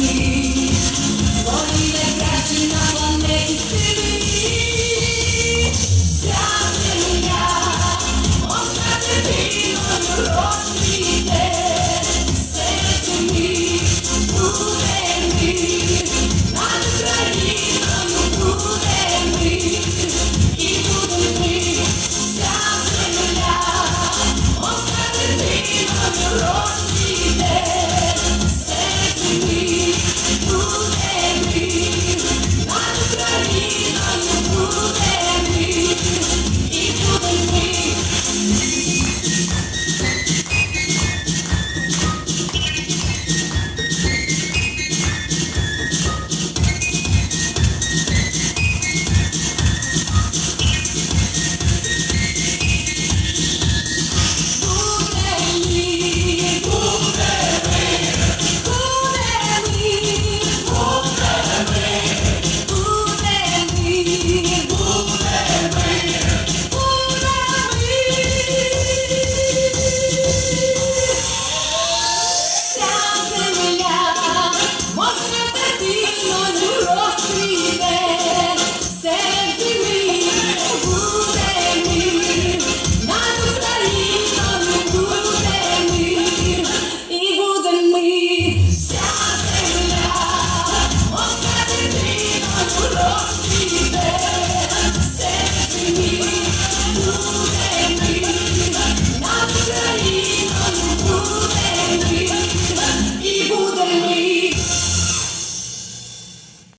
Вони найкращі на планеті сини.